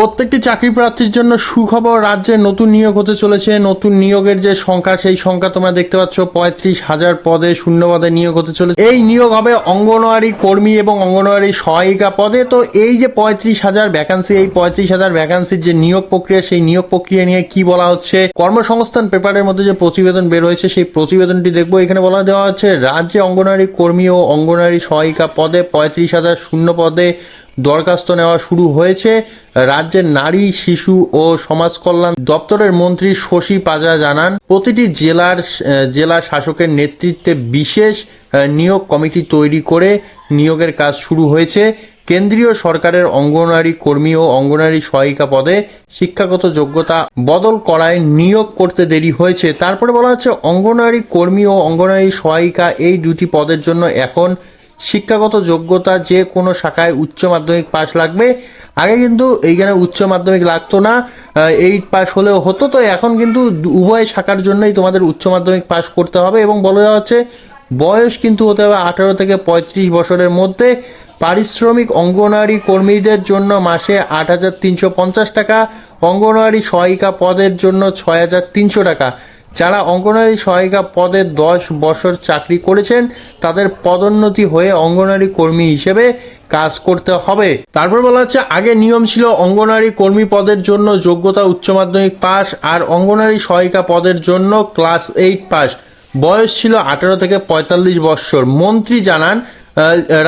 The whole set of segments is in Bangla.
প্রত্যেকটি চাকরি প্রার্থীর জন্য সুখবর রাজ্যে নতুন নিয়োগ হতে চলেছে। নতুন নিয়োগের যে সংখ্যা, সেই সংখ্যা তোমরা দেখতে পাচ্ছ, পঁয়ত্রিশ হাজার পদে শূন্য পদে নিয়োগ হতে চলেছে। এই নিয়োগ হবে অঙ্গনওয়াড়ি কর্মী এবং অঙ্গনওয়াড়ি সহায়িকা পদে। তো এই যে পঁয়ত্রিশ হাজার ভ্যাকান্সি এই পঁয়ত্রিশ হাজার ভ্যাকান্সির যে নিয়োগ প্রক্রিয়া, সেই নিয়োগ প্রক্রিয়া নিয়ে কি বলা হচ্ছে? কর্মসংস্থান পেপারের মধ্যে যে প্রতিবেদন বের হয়েছে, সেই প্রতিবেদনটি দেখব। এখানে বলা দেওয়া হচ্ছে, রাজ্যে অঙ্গনওয়াড়ি কর্মী ও অঙ্গনওয়াড়ি সহায়িকা পদে পঁয়ত্রিশ হাজার শূন্য পদে দরখাস্ত নেওয়া শুরু হয়েছে। রাজ্যের নারী, শিশু ও সমাজ কল্যাণ দপ্তরের মন্ত্রী শশী পাজা জানান, প্রতিটি জেলার জেলা শাসকের নেতৃত্বে বিশেষ নিয়োগ কমিটি তৈরি করে নিয়োগের কাজ শুরু হয়েছে। কেন্দ্রীয় সরকারের অঙ্গনওয়াড়ি কর্মী ও অঙ্গনওয়াড়ি সহায়িকা পদে শিক্ষাগত যোগ্যতা বদল করায় নিয়োগ করতে দেরি হয়েছে। তারপরে বলা হচ্ছে, অঙ্গনওয়াড়ি কর্মী ও অঙ্গনওয়াড়ি সহায়িকা এই দুটি পদের জন্য এখন শিক্ষাগত যোগ্যতা যে কোনো শাখায় উচ্চ মাধ্যমিক পাস লাগবে। আগে কিন্তু এইখানে উচ্চ মাধ্যমিক লাগতো না এইট পাস হলেও হতো। তো এখন কিন্তু উভয় শাখার জন্যই তোমাদের উচ্চ মাধ্যমিক পাস করতে হবে এবং বলে দেওয়া হচ্ছে বয়স কিন্তু হতে হবে আঠারো থেকে পঁয়ত্রিশ বছরের মধ্যে। পারিশ্রমিক অঙ্গনওয়াড়ি কর্মীদের জন্য মাসে আট হাজার তিনশো পঞ্চাশ টাকা, অঙ্গনওয়াড়ি সহায়িকা পদের জন্য ছয় হাজার তিনশো টাকা। যারা অঙ্গনওয়াড়ি সহায়িকা পদে দশ বছর চাকরি করেছেন, তাদের পদোন্নতি হয়ে অঙ্গনওয়াড়ি কর্মী হিসেবে কাজ করতে হবে। তারপর বলা হচ্ছে, আগে নিয়ম ছিল অঙ্গনওয়াড়ি কর্মী পদের জন্য যোগ্যতা উচ্চ মাধ্যমিক পাস আর অঙ্গনওয়াড়ি সহায়িকা পদের জন্য ক্লাস এইট পাস বয়স ছিল আঠারো থেকে পঁয়তাল্লিশ বৎসর মন্ত্রী জানান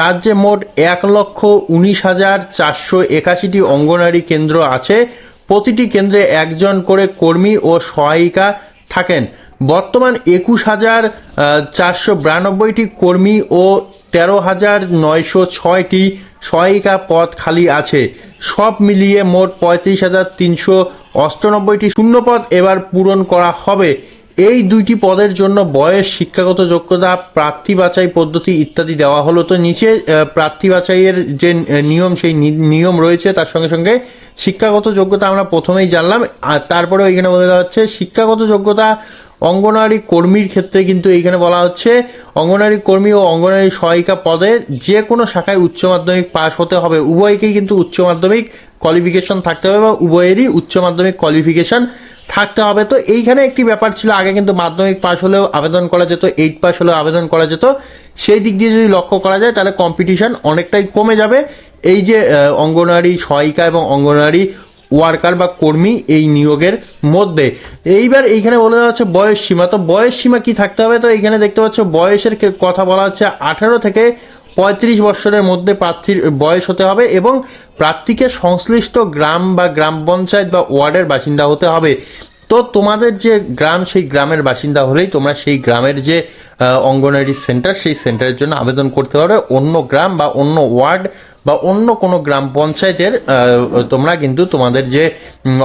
রাজ্যে মোট এক লক্ষ উনিশ হাজার চারশো একাশিটি অঙ্গনওয়াড়ি কেন্দ্র আছে। প্রতিটি কেন্দ্রে একজন করে কর্মী ও সহায়িকা থাকেন। বর্তমান একুশ হাজার চারশো বিরানব্বইটি কর্মী ও তেরো হাজার নয়শো ছয়টি সহায়িকা পদ খালি আছে। সব মিলিয়ে মোট পঁয়ত্রিশ হাজার তিনশো অষ্টানব্বইটি শূন্য পদ এবার পূরণ করা হবে। এই দুইটি পদের জন্য বয়স, শিক্ষাগত যোগ্যতা, প্রার্থী বাছাই পদ্ধতি ইত্যাদি দেওয়া হলো। তো নিচে প্রার্থী বাছাইয়ের যে নিয়ম, সেই নিয়ম রয়েছে, তার সঙ্গে সঙ্গে শিক্ষাগত যোগ্যতা আমরা প্রথমেই জানলাম। আর তারপরেও এখানে বলে দেওয়া হচ্ছে, শিক্ষাগত যোগ্যতা অঙ্গনওয়াড়ি কর্মীর ক্ষেত্রে কিন্তু এইখানে বলা হচ্ছে, অঙ্গনওয়াড়ি কর্মী ও অঙ্গনওয়াড়ি সহায়িকা পদে যে কোনো শাখায় উচ্চ মাধ্যমিক পাস হতে হবে। উভয়কেই কিন্তু উচ্চ মাধ্যমিক কোয়ালিফিকেশন থাকতে হবে বা উভয়েরই উচ্চ মাধ্যমিক কোয়ালিফিকেশন থাকতে হবে। তো এইখানে একটি ব্যাপার ছিল, আগে কিন্তু মাধ্যমিক পাশ হলেও আবেদন করা যেত, এইট পাস হলেও আবেদন করা যেত। সেই দিক দিয়ে যদি লক্ষ্য করা যায়, তাহলে কম্পিটিশন অনেকটাই কমে যাবে। এই যে অঙ্গনওয়াড়ি সহায়িকা এবং অঙ্গনওয়াড়ি ওয়ার্কার বা কর্মী এই নিয়োগের মধ্যে। এইবার এইখানে বলে দেওয়া হচ্ছে বয়স সীমা। তো বয়স সীমা কি থাকতে হবে? তো এইখানে দেখতে পাচ্ছ বয়সের কথা বলা হচ্ছে আঠারো থেকে পঁয়ত্রিশ বছরের মধ্যে প্রার্থীর বয়স হতে হবে এবং প্রার্থীকে সংশ্লিষ্ট গ্রাম বা গ্রাম পঞ্চায়েত বা ওয়ার্ডের বাসিন্দা হতে হবে। তো তোমাদের যে গ্রাম, সেই গ্রামের বাসিন্দা হলেই তোমরা সেই গ্রামের যে অঙ্গনওয়াড়ি সেন্টার, সেই সেন্টারের জন্য আবেদন করতে পারবে। অন্য গ্রাম বা অন্য ওয়ার্ড বা অন্য কোনো গ্রাম পঞ্চায়েতের তোমরা কিন্তু তোমাদের যে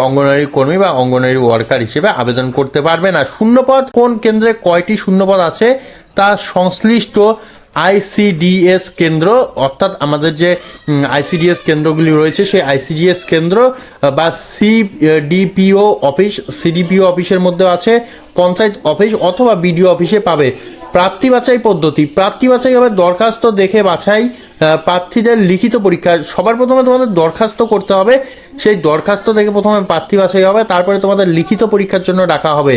অঙ্গনওয়াড়ি কর্মী বা অঙ্গনওয়াড়ি ওয়ার্কার হিসেবে আবেদন করতে পারবে না। শূন্যপদ, কোন কেন্দ্রে কয়টি শূন্যপদ আছে তা সংশ্লিষ্ট আইসিডিএস কেন্দ্র, অর্থাৎ আমাদের যে আইসিডিএস কেন্দ্রগুলি রয়েছে, সেই আইসিডিএস কেন্দ্র বা সিডিপিও অফিস, সিডিপিও অফিসের মধ্যে আছে, পঞ্চায়েত অফিস অথবা বিডিও অফিসে পাবে। প্রার্থী বাছাই পদ্ধতি। প্রার্থী বাছাই হবে দরখাস্ত দেখে বাছাই প্রার্থীদের লিখিত পরীক্ষা। সবার প্রথমে তোমাদের দরখাস্ত করতে হবে। সেই দরখাস্ত থেকে প্রথমে প্রার্থী বাছাই হবে, তারপরে তোমাদের লিখিত পরীক্ষার জন্য ডাকা হবে।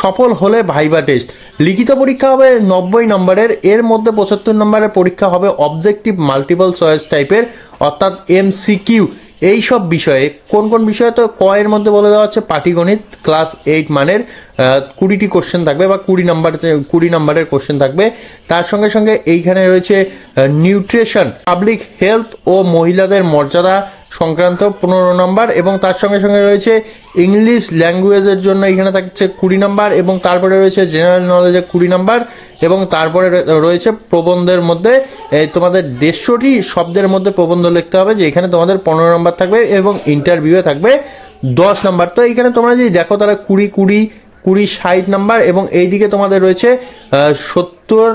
সফল হলে ভাইবা টেস্ট। লিখিত পরীক্ষা হবে নব্বই নম্বরের, এর মধ্যে পঁচাত্তর নম্বরের পরীক্ষা হবে অবজেক্টিভ মাল্টিপল চয়েস টাইপের, অর্থাৎ এমসিকিউ। এই সব বিষয়ে, কোন কোন বিষয়ে তো ক এর মধ্যে বলে দেওয়া হচ্ছে পাটিগণিত, ক্লাস এইট মানের। কুড়িটি কোশ্চেন থাকবে বা কুড়ি নাম্বার কুড়ি নাম্বারের কোশ্চেন থাকবে। তার সঙ্গে সঙ্গে এইখানে রয়েছে নিউট্রিশন পাবলিক হেলথ ও মহিলাদের মর্যাদা সংক্রান্ত পনেরো নম্বর এবং তার সঙ্গে সঙ্গে রয়েছে ইংলিশ ল্যাঙ্গুয়েজের জন্য এখানে থাকছে কুড়ি নাম্বার এবং তারপরে রয়েছে জেনারেল নলেজে কুড়ি নাম্বার এবং তারপরে রয়েছে প্রবন্ধের মধ্যে। তোমাদের দেড়শোটি শব্দের মধ্যে প্রবন্ধ লিখতে হবে যে এখানে তোমাদের পনেরো নম্বর থাকবে এবং ইন্টারভিউয়ে থাকবে দশ নম্বর তো এইখানে তোমরা যদি দেখো তাহলে কুড়ি কুড়ি কুড়ি, ষাট নাম্বার এবং এইদিকে তোমাদের রয়েছে সত্তর,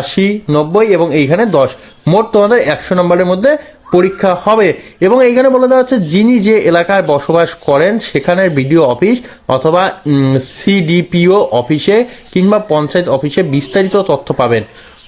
আশি, নব্বই এবং এইখানে দশ। মোট তোমাদের একশো নম্বরের মধ্যে পরীক্ষা হবে। এবং এইখানে বলে দেওয়া হচ্ছে, যিনি যে এলাকায় বসবাস করেন, সেখানের বিডিও অফিস অথবা সিডিপিও অফিসে কিংবা পঞ্চায়েত অফিসে বিস্তারিত তথ্য পাবেন।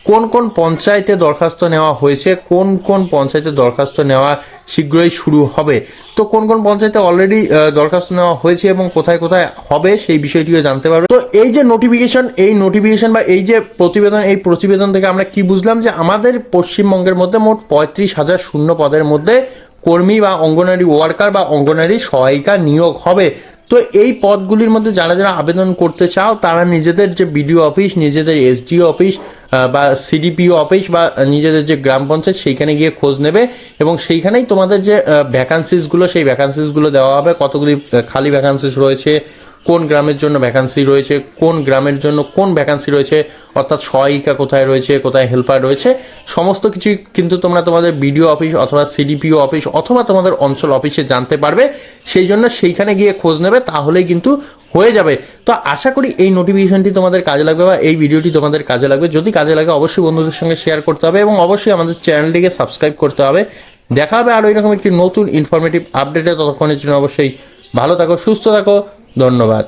কোন কোন পঞ্চায়েতে দরখাস্ত নেওয়া হয়েছে, কোন কোন পঞ্চায়েতে দরখাস্ত নেওয়া শীঘ্রই শুরু হবে? তো কোন কোন পঞ্চায়েতে অলরেডি দরখাস্ত নেওয়া হয়েছে এবং কোথায় কোথায় হবে সেই বিষয়টিও জানতে পারবে। তো এই যে নোটিফিকেশন এই নোটিফিকেশন বা এই যে প্রতিবেদন, এই প্রতিবেদন থেকে আমরা কি বুঝলাম যে আমাদের পশ্চিমবঙ্গের মধ্যে মোট পঁয়ত্রিশ হাজার শূন্য পদের মধ্যে কর্মী বা অঙ্গনারী ওয়ার্কার বা অঙ্গনারী সহায়িকা নিয়োগ হবে। তো এই পদগুলির মধ্যে যারা যারা আবেদন করতে চাও, তারা নিজেদের যে বিডিও অফিস, নিজেদের এসডিও অফিস বা সিডিপিও অফিস বা নিজেদের যে গ্রাম পঞ্চায়েত, সেইখানে গিয়ে খোঁজ নেবে এবং সেইখানেই তোমাদের যে ভ্যাকান্সিসগুলো সেই ভ্যাকান্সিসগুলো দেওয়া হবে। কতগুলি খালি ভ্যাকান্সিস রয়েছে, কোন গ্রামের জন্য ভ্যাকান্সি রয়েছে, কোন গ্রামের জন্য কোন ভ্যাকান্সি রয়েছে, অর্থাৎ সহায়িকা কোথায় রয়েছে, কোথায় হেল্পার রয়েছে, সমস্ত কিছু কিন্তু তোমরা তোমাদের বিডিও অফিস অথবা সিডিপিও অফিস অথবা তোমাদের অঞ্চল অফিসে জানতে পারবে। সেই জন্য সেইখানে গিয়ে খোঁজ নেবে, তাহলেই কিন্তু হয়ে যাবে। তো আশা করি এই নোটিফিকেশনটি তোমাদের কাজে লাগবে বা এই ভিডিওটি তোমাদের কাজে লাগবে। যদি কাজে লাগে, অবশ্যই বন্ধুদের সঙ্গে শেয়ার করতে হবে এবং অবশ্যই আমাদের চ্যানেলটিকে সাবস্ক্রাইব করতে হবে। দেখা হবে আরও এরকম একটি নতুন ইনফরমেটিভ আপডেটে ততক্ষণের জন্য অবশ্যই ভালো থাকো, সুস্থ থাকো। ধন্যবাদ।